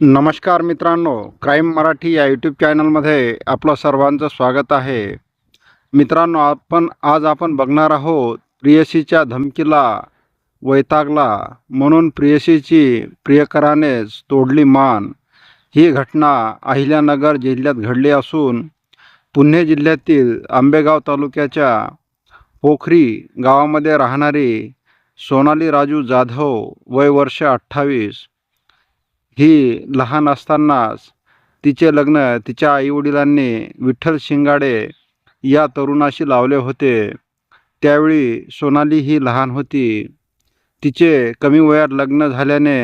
नमस्कार मित्रांनो क्राईम मराठी या यूट्यूब चॅनलमध्ये आपलं सर्वांचं स्वागत आहे. मित्रांनो आपण आज आपण बघणार आहोत प्रियसीच्या धमकीला वैतागला म्हणून प्रियसीची प्रियकरानेच तोडली मान. ही घटना अहिल्यानगर जिल्ह्यात घडली असून पुणे जिल्ह्यातील आंबेगाव तालुक्याच्या पोखरी गावामध्ये राहणारी सोनाली राजू जाधव वय वर्ष अठ्ठावीस. ही लहान असतानाच तिचे लग्न तिच्या आईवडिलांनी विठ्ठल शिंगाडे या तरुणाशी लावले होते. त्यावेळी सोनाली ही लहान होती. तिचे कमी वयात लग्न झाल्याने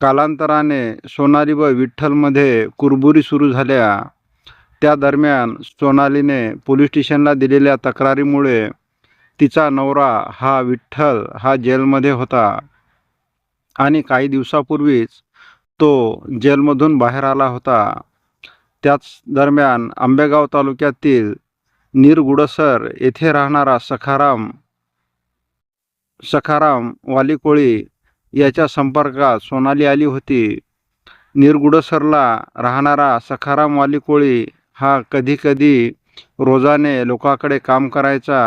कालांतराने सोनाली व विठ्ठलमध्ये कुरबुरी सुरू झाल्या. त्या दरम्यान सोनालीने पोलीस स्टेशनला दिलेल्या तक्रारीमुळे तिचा नवरा हा विठ्ठल हा जेलमध्ये होता. आणि काही दिवसापूर्वीच तो जेलमधून बाहेर आला होता. त्याच दरम्यान आंबेगाव तालुक्यातील निरगुडसर येथे राहणारा सखाराम सखाराम वालीकोळी याच्या संपर्कात सोनाली आली होती. निरगुडसरला राहणारा सखाराम वालीकोळी हा कधीकधी रोजाने लोकाकडे काम करायचा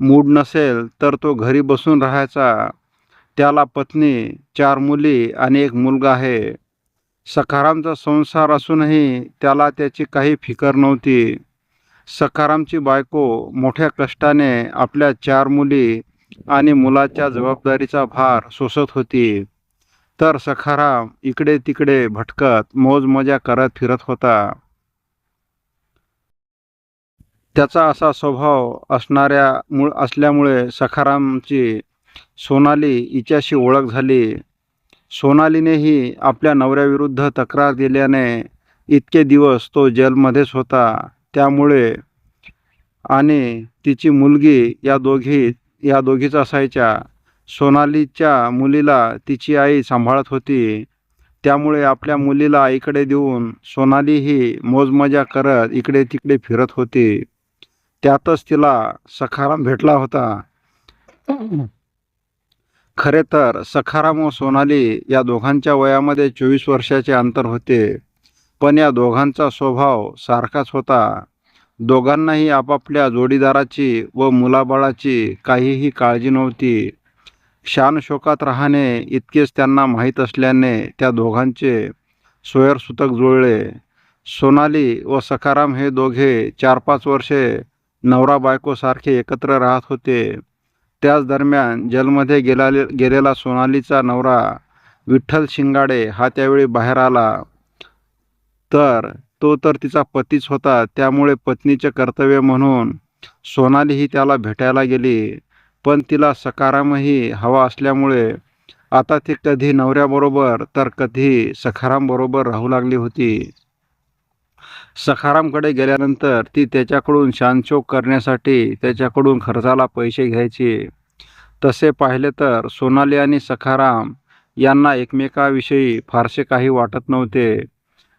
मूड नसेल तर तो घरी बसून राहायचा. त्याला पत्नी चार मुली आणि एक मुलगा आहे. सखारामचा संसार असूनही त्याला त्याची काही फिकर नव्हती. सखारामची बायको मोठ्या कष्टाने आपल्या चार मुली आणि मुलाच्या जबाबदारीचा भार सोसत होती. तर सखाराम इकडे तिकडे भटकत मौज मजा करत फिरत होता. त्याचा असा स्वभाव असणाऱ्या मुळ असल्यामुळे सखारामची सोनाली हिच्याशी ओळख झाली. सोनालीनेही आपल्या नवऱ्याविरुद्ध तक्रार दिल्याने इतके दिवस तो जेलमध्येच होता. त्यामुळे आणि तिची मुलगी या दोघी या दोघीच असायच्या. सोनालीच्या मुलीला तिची आई सांभाळत होती. त्यामुळे आपल्या मुलीला आईकडे देऊन सोनाली ही मोजमजा करत इकडे तिकडे फिरत होती. त्यातच तिला सखाराम भेटला होता. खरे तर सखाराम व सोनाली या दोघांच्या वयामध्ये चोवीस वर्षाचे अंतर होते. पण या दोघांचा स्वभाव सारखाच होता. दोघांनाही आपापल्या जोडीदाराची व मुलाबाळाची काहीही काळजी नव्हती. शानशोकात राहणे इतकेच त्यांना माहीत असल्याने त्या दोघांचे सोयरसुतक जुळले. सोनाली व सखाराम हे दोघे चार पाच वर्षे नवरा बायकोसारखे एकत्र राहत होते. त्याच दरम्यान जेलमध्ये गेलाले गेलेला सोनालीचा नवरा विठ्ठल शिंगाडे हा त्यावेळी बाहेर आला. तर तो तर तिचा पतीच होता त्यामुळे पत्नीचे कर्तव्य म्हणून सोनाली ही त्याला भेटायला गेली. पण तिला सकारामही हवा असल्यामुळे आता ती कधी नवऱ्याबरोबर तर कधी सखारामबरोबर राहू लागली होती. सखारामकडे गेल्यानंतर ती त्याच्याकडून शानशोक करण्यासाठी त्याच्याकडून खर्चाला पैसे घ्यायची. तसे पाहिले तर सोनाली आणि सखाराम यांना एकमेकाविषयी फारसे काही वाटत नव्हते.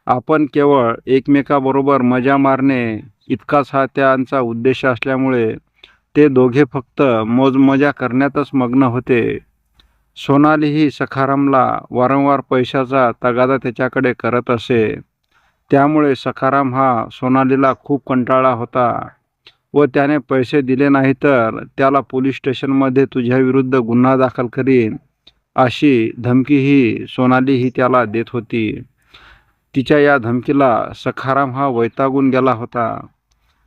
आपण केवळ एकमेकाबरोबर मजा मारणे इतकाच हा त्यांचा उद्देश असल्यामुळे ते दोघे फक्त मोजमजा करण्यातच मग्न होते. सोनाली ही सखारामला वारंवार पैशाचा तगादा त्याच्याकडे करत असे. त्यामुळे सखाराम हा सोनालीला खूप कंटाळा होता व त्याने पैसे दिले नाही तर त्याला पोलीस स्टेशनमध्ये तुझ्याविरुद्ध गुन्हा दाखल करीन अशी धमकीही सोनाली ही त्याला देत होती. तिच्या या धमकीला सखाराम हा वैतागून गेला होता.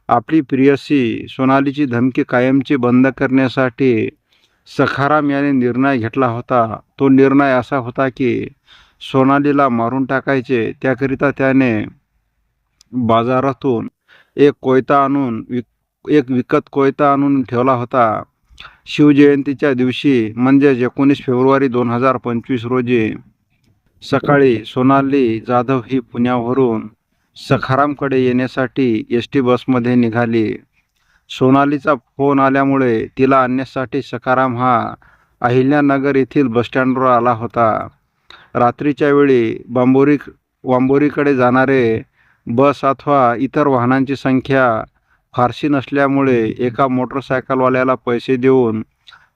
आपली प्रियसी सोनालीची धमकी कायमची बंद करण्यासाठी सखाराम याने निर्णय घेतला होता. तो निर्णय असा होता की सोनालीला मारून टाकायचे. त्याकरिता त्याने बाजारातून एक कोयता आणून विक एक विकत कोयता आणून ठेवला होता. शिवजयंतीच्या दिवशी म्हणजेच एकोणीस फेब्रुवारी दोन हजार पंचवीस रोजी सकाळी सोनाली जाधव ही पुण्यावरून सखारामकडे येण्यासाठी एस टी बसमध्ये निघाली. सोनालीचा फोन आल्यामुळे तिला आणण्यासाठी सखाराम हा अहिल्यानगर येथील बसस्टँडवर आला होता. रात्रीच्या वेळी बांबोरी वांबोरीकडे जाणारे बस अथवा इतर वाहनांची संख्या फारशी नसल्यामुळे एका मोटरसायकलवाल्याला पैसे देऊन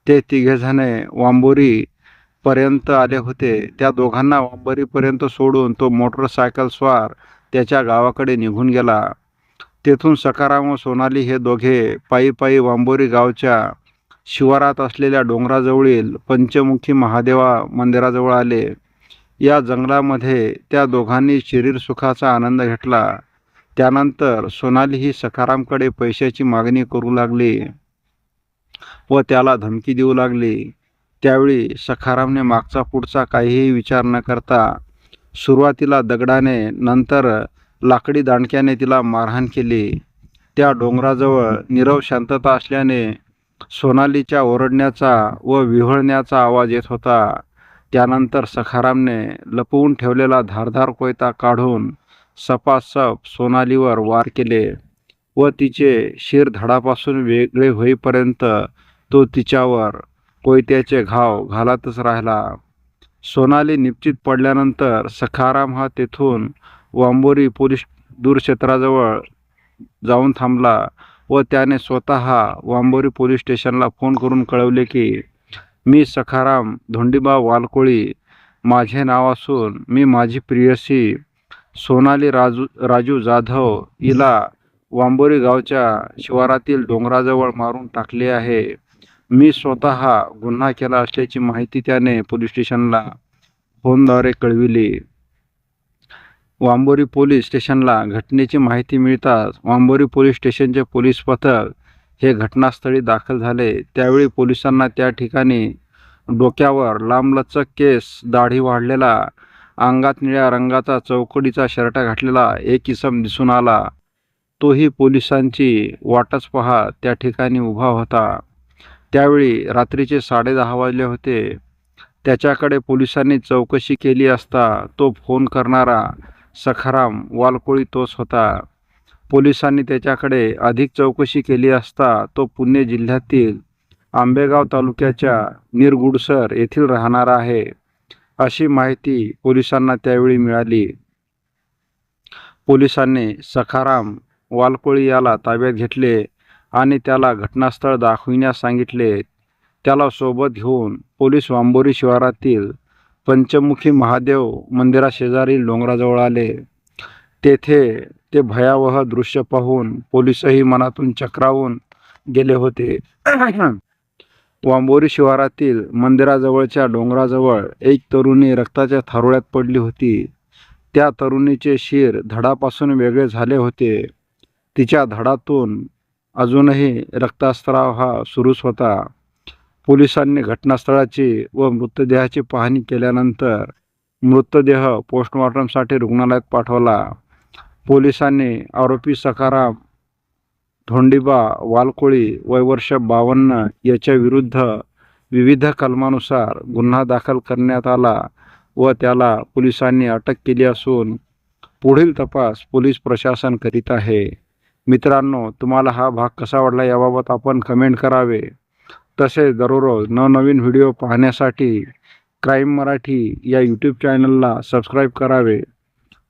ते तिघेजणे वांबोरीपर्यंत आले होते. त्या दोघांना वांबोरीपर्यंत सोडून तो मोटरसायकल स्वार त्याच्या गावाकडे निघून गेला. तेथून सकाराम व सोनाली हे दोघे पायी पायी वांबोरी गावच्या शिवारात असलेल्या डोंगराजवळील पंचमुखी महादेवा मंदिराजवळ आले. या जंगलामध्ये त्या दोघांनी शरीर सुखाचा आनंद घेतला. त्यानंतर सोनाली ही सखारामकडे पैशाची मागणी करू लागली व त्याला धमकी देऊ लागली. त्यावेळी सखारामने मागचा पुढचा काहीही विचार न करता सुरुवातीला दगडाने नंतर लाकडी दांडक्याने तिला मारहाण केली. त्या डोंगराजवळ निरव शांतता असल्याने सोनालीच्या ओरडण्याचा व विव्हळण्याचा आवाज येत होता. त्यानंतर सखारामने लपवून ठेवलेला धारधार कोयता काढून सपासप सोनालीवर वार केले व तिचे शिर धडापासून वेगळे होईपर्यंत तो तिच्यावर कोयत्याचे घाव घालतच राहिला. सोनाली निश्चित पडल्यानंतर सखाराम हा तेथून वांबोरी पोलीस दूरक्षेत्राजवळ जाऊन थांबला व त्याने स्वतः वांबोरी पोलीस स्टेशनला फोन करून कळवले की मी सखाराम धोंडीबा वालकोळी माझे नाव असून मी माझी प्रियसी सोनाली राजू राजू जाधव हिला वांबोरी गावच्या शिवारातील डोंगराजवळ मारून टाकले आहे. मी स्वतः गुन्हा केला असल्याची माहिती त्याने पोलीस स्टेशनला फोनद्वारे कळविली. वांबोरी पोलीस स्टेशनला घटनेची माहिती मिळताच वांबोरी पोलीस स्टेशनचे पोलीस पथक हे घटनास्थळी दाखल झाले. त्यावेळी पोलिसांना त्या ठिकाणी डोक्यावर लांबलचक केस दाढी वाढलेला अंगात निळ्या रंगाचा चौकडीचा शर्ट घातलेला एक इसम दिसून आला. तोही पोलिसांची वाटच पहा त्या ठिकाणी उभा होता. त्यावेळी रात्रीचे साडेदहा वाजले होते. त्याच्याकडे पोलिसांनी चौकशी केली असता तो फोन करणारा सखाराम वालकोळी तोच होता. पोलिसांनी त्याच्याकडे अधिक चौकशी केली असता तो पुणे जिल्ह्यातील आंबेगाव तालुक्याच्या निरगुडसर येथील राहणारा आहे अशी माहिती पोलिसांना त्यावेळी मिळाली. पोलिसांनी सखाराम वालकोळी याला ताब्यात घेतले आणि त्याला घटनास्थळ दाखविण्यास सांगितले. त्याला सोबत घेऊन पोलीस वांबोरी शिवारातील पंचमुखी महादेव मंदिराशेजारील डोंगराजवळ आले. तेथे ते भयावह दृश्य पाहून पोलीसही मनातून चक्रावून गेले होते. वांबोरी शिवारातील मंदिराजवळच्या डोंगराजवळ एक तरुणी रक्ताच्या थारोळ्यात पडली होती. त्या तरुणीचे शिर धडापासून वेगळे झाले होते. तिच्या धडातून अजूनही रक्तास्त्राव हा सुरूच होता. पोलिसांनी घटनास्थळाची व मृतदेहाची पाहणी केल्यानंतर मृतदेह पोस्टमॉर्टमसाठी रुग्णालयात पाठवला. पोलिसांनी आरोपी सकाराम धोंडिबा वालकोळी वयवर्ष बावन्न याच्या विरुद्ध विविध कलमानुसार गुन्हा दाखल करण्यात आला व त्याला पोलिसांनी अटक केली असून पुढील तपास पोलीस प्रशासन करीत आहे. मित्रांनो तुम्हाला हा भाग कसा वाटला याबाबत आपण कमेंट करावे. तसेच दररोज नवनवीन व्हिडिओ पाहण्यासाठी क्राईम मराठी या यूट्यूब चॅनलला सबस्क्राईब करावे.